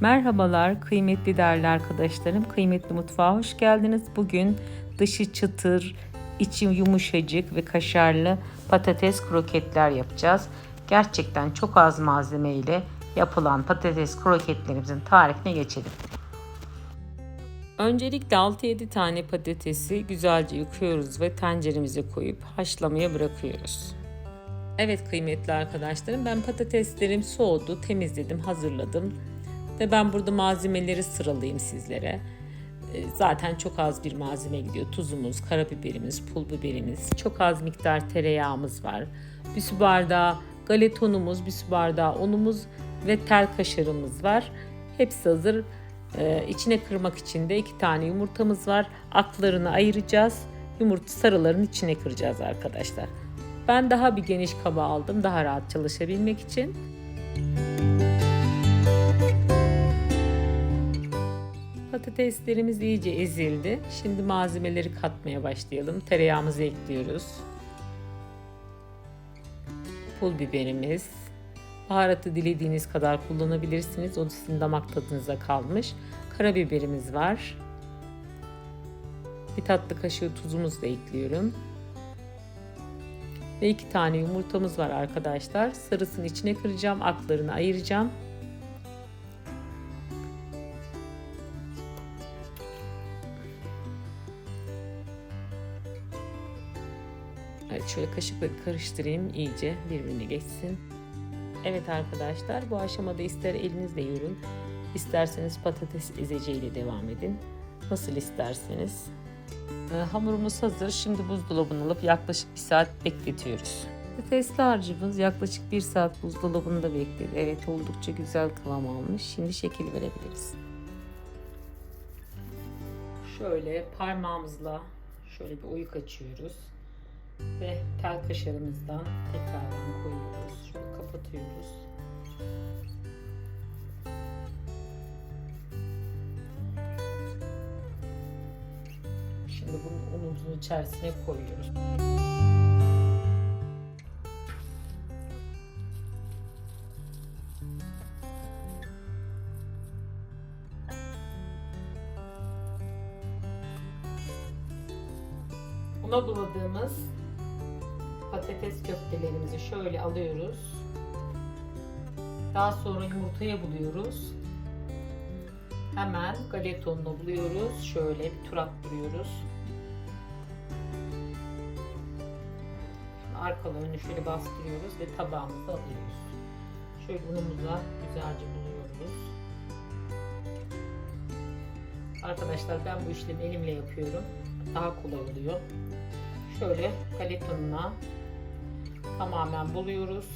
Merhabalar kıymetli değerli arkadaşlarım. Kıymetli mutfağa hoş geldiniz. Bugün dışı çıtır, içi yumuşacık ve kaşarlı patates kroketler yapacağız. Gerçekten çok az malzeme ile yapılan patates kroketlerimizin tarifine geçelim. Öncelikle 6-7 tane patatesi güzelce yıkıyoruz ve tenceremize koyup haşlamaya bırakıyoruz. Evet kıymetli arkadaşlarım ben patateslerim soğudu, temizledim, hazırladım. Ve ben burada malzemeleri sıralayayım sizlere. Ee, Zaten çok az bir malzeme gidiyor. Tuzumuz, karabiberimiz, pul biberimiz, çok az miktar tereyağımız var. Bir su bardağı galeta unumuz, bir su bardağı unumuz ve tel kaşarımız var. Hepsi hazır. Ee, içine kırmak için de iki tane yumurtamız var. Aklarını ayıracağız. Yumurta sarılarını içine kıracağız arkadaşlar. Ben daha bir geniş kaba aldım daha rahat çalışabilmek için. Patateslerimiz iyice ezildi. Şimdi malzemeleri katmaya başlayalım. Tereyağımızı ekliyoruz. Pul biberimiz. Baharatı dilediğiniz kadar kullanabilirsiniz. O sizin damak tadınıza kalmış. Karabiberimiz var. Bir tatlı kaşığı tuzumuzu da ekliyorum. Ve iki tane yumurtamız var arkadaşlar. Sarısını içine kıracağım, aklarını ayıracağım. Evet şöyle kaşıkla karıştırayım iyice birbirine geçsin. Evet arkadaşlar bu aşamada ister elinizle yoğurun, isterseniz patates ezeceğiyle devam edin. Nasıl isterseniz. Ee, hamurumuz hazır. Şimdi buzdolabına alıp yaklaşık bir saat bekletiyoruz. Patatesli harcımız yaklaşık bir saat buzdolabında bekledi. Evet oldukça güzel kıvam almış. Şimdi şekil verebiliriz. Şöyle parmağımızla şöyle bir oyuk açıyoruz. Ve tel kaşarımızdan tekrardan koyuyoruz. Şöyle kapatıyoruz. Şimdi bunu unumuzun içerisine koyuyoruz. Una buladığımız patates köftelerimizi şöyle alıyoruz. Daha sonra yumurtaya buluyoruz. Hemen galeta ununu buluyoruz. Şöyle bir tur attırıyoruz. Şimdi arkalı önünü şöyle bastırıyoruz ve tabağımıza alıyoruz. Şöyle unumuza güzelce buluyoruz. Arkadaşlar ben bu işlemi elimle yapıyorum. Daha kolay oluyor. Şöyle galeta ununa tamamen buluyoruz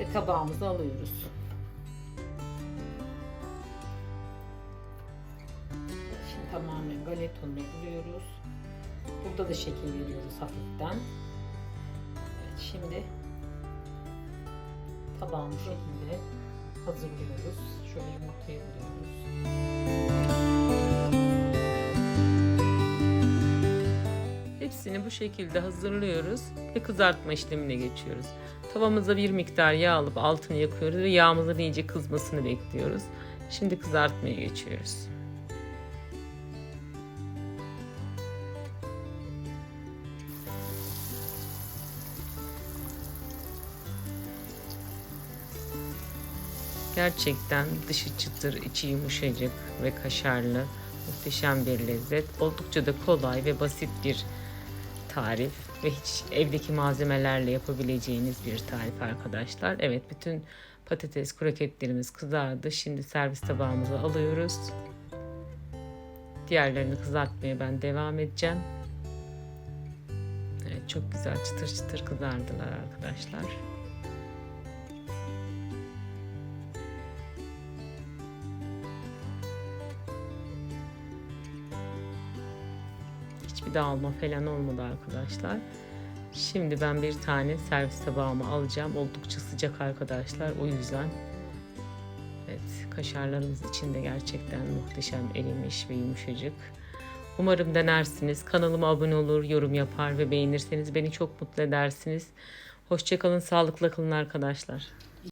ve tabağımıza alıyoruz. Şimdi tamamen galeta ununu buluyoruz. Burada da şekil veriyoruz hafiften. Evet, şimdi tabağımı şekilde hazırlıyoruz. Şöyle yumurtayı buluyoruz. Bu şekilde hazırlıyoruz ve kızartma işlemine geçiyoruz. Tavamıza bir miktar yağ alıp altını yakıyoruz ve yağımızın iyice kızmasını bekliyoruz. Şimdi kızartmaya geçiyoruz. Gerçekten dışı çıtır, içi yumuşacık ve kaşarlı muhteşem bir lezzet. Oldukça da kolay ve basit bir tarif ve hiç evdeki malzemelerle yapabileceğiniz bir tarif arkadaşlar. Evet bütün patates kroketlerimiz kızardı. Şimdi servis tabağımıza alıyoruz. Diğerlerini kızartmaya ben devam edeceğim. Evet çok güzel çıtır çıtır kızardılar arkadaşlar. Hiçbir dağılma falan olmadı arkadaşlar. Şimdi ben bir tane servis tabağıma alacağım. Oldukça sıcak arkadaşlar. O yüzden evet kaşarlarımız içinde gerçekten muhteşem erimiş ve yumuşacık. Umarım denersiniz. Kanalıma abone olur, yorum yapar ve beğenirseniz beni çok mutlu edersiniz. Hoşçakalın, sağlıkla kalın arkadaşlar.